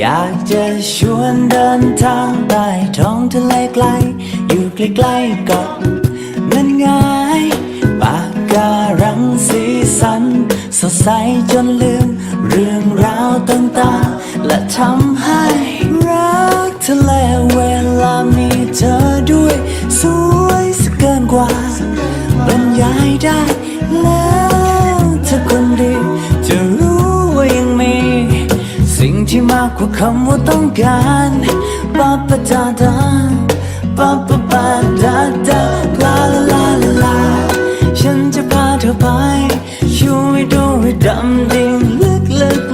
อยากจะชวนเดินทางใต้ท้องทะเลไกล อยู่ใกล้ๆกับนั่นไงปากการังสีสัน สดใสจนลืม เรื่องราวต่างๆ และทำให้ ทะเลเวลามีเธอด้วย สวยสเกินกว่าบรรยายได้แล้วเธอคนดี จะรู้ว่ายังมี สิ่งที่มากกว่าคำว่าต้องการปาปะดาดาปาปะปาดาดาลาลาลาลาลาฉันจะพาเธอไปช่วยดูให้ดำดิ่งลึก